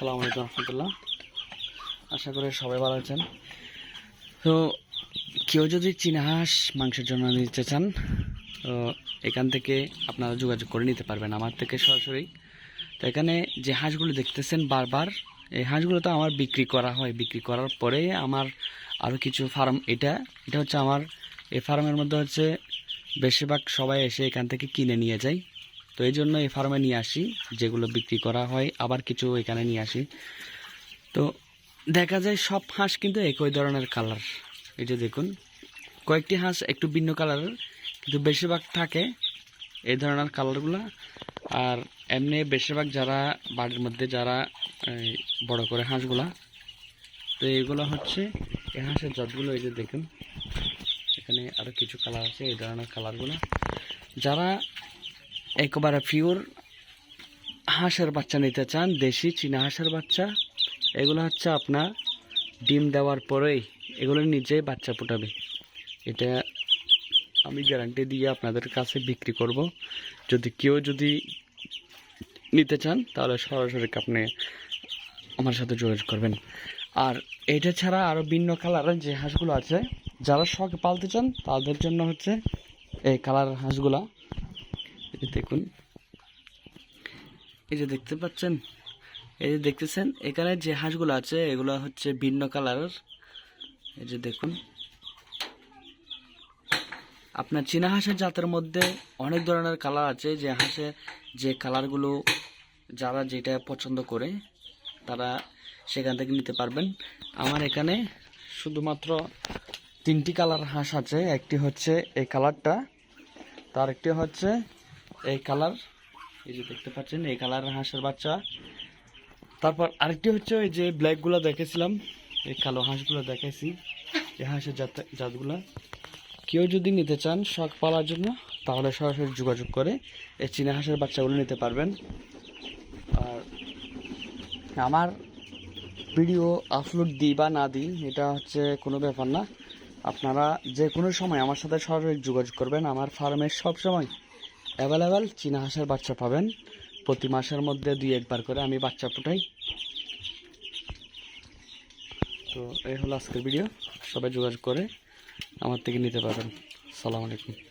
আসসালামু আলাইকুম রহমতুল্লাহ। আশা করি সবাই ভালো আছেন। তো কেউ যদি হাঁস মাংসের জন্য নিতে চান, তো এখান থেকে আপনারা যোগাযোগ করে নিতে পারবেন আমার থেকে সরাসরি। তো এখানে যে হাঁসগুলো দেখতেছেন বারবার, এই হাঁসগুলো তো আমার বিক্রি করা হয়। বিক্রি করার পরে আমার আরও কিছু ফার্ম, এটা এটা হচ্ছে আমার, এই ফার্মের মধ্যে হচ্ছে বেশিরভাগ সবাই এসে এখান থেকে কিনে নিয়ে যায়। তো এই জন্য এই ফার্মে নিয়ে আসি, যেগুলো বিক্রি করা হয়, আবার কিছু এখানে নিয়ে আসি। তো দেখা যায় সব হাঁস কিন্তু একই ধরনের কালার এই যে দেখুন, কয়েকটি হাঁস একটু ভিন্ন কালারের কিন্তু বেশিরভাগ থাকে এই ধরনের কালারগুলো আর এমনি বেশিরভাগ যারা বাড়ির মধ্যে যারা বড় করে হাঁসগুলা, তো এইগুলো হচ্ছে, এই হাঁসের জাতগুলো এই যে দেখুন, এখানে আরও কিছু কালার আছে, এই ধরনের কালারগুলো যারা একেবারে পিওর হাঁসের বাচ্চা নিতে চান, দেশি চীনা হাঁসের বাচ্চা, এগুলো হচ্ছে আপনার ডিম দেওয়ার পরেই এগুলো নিজেই বাচ্চা ফোটাবে। এটা আমি গ্যারান্টি দিয়ে আপনাদের কাছে বিক্রি করব। যদি কেউ যদি নিতে চান, তাহলে সরাসরি আপনি আমার সাথে যোগাযোগ করবেন। আর এটা ছাড়া আরও ভিন্ন কালারের যে হাঁসগুলো আছে, যারা শখে পালতে চান, তাদের জন্য হচ্ছে এই কালার হাঁসগুলা। দেখুন। এই যে দেখতে পাচ্ছেন, এই যে দেখতেছেন, এখানে যে হাঁসগুলো আছে, এগুলো হচ্ছে ভিন্ন কালারের। এই যে দেখুন। আপনার চীনা হাঁসের জাতের মধ্যে অনেক ধরনের কালার আছে। যে হাঁসে যে কালারগুলো যারা যেটা পছন্দ করে, তারা সেখান থেকে নিতে পারবেন। আমার এখানে শুধুমাত্র তিনটি কালার হাঁস আছে। একটি হচ্ছে এই কালারটা, তার একটি হচ্ছে এই কালার, এই যে দেখতে পাচ্ছেন, এই কালারের হাঁসের বাচ্চা। তারপর আরেকটি হচ্ছে ওই যে ব্ল্যাকগুলো দেখেছিলাম, এই কালো হাঁসগুলো দেখেছি এই হাঁসের জাত, জাতগুলো। কেউ যদি নিতে চান শখ পালার জন্য, তাহলে সরাসরি যোগাযোগ করে এই চীনা হাঁসের বাচ্চাগুলো নিতে পারবেন। আর আমার ভিডিও আপলোড দিই বা না দিই, এটা হচ্ছে কোনো ব্যাপার না। আপনারা যে কোনো সময় আমার সাথে সরাসরি যোগাযোগ করবেন, আমার ফার্মের সব সময় অ্যাভেলেবেল চীনা হাঁসের বাচ্চা পাবেন। প্রতি মাসের মধ্যে দুই একবার করে আমি বাচ্চা ফুটাই। তো এই হলো আজকের ভিডিও সবাই যোগাযোগ করে আমার থেকে নিতে পারবেন। সালাম আলাইকুম।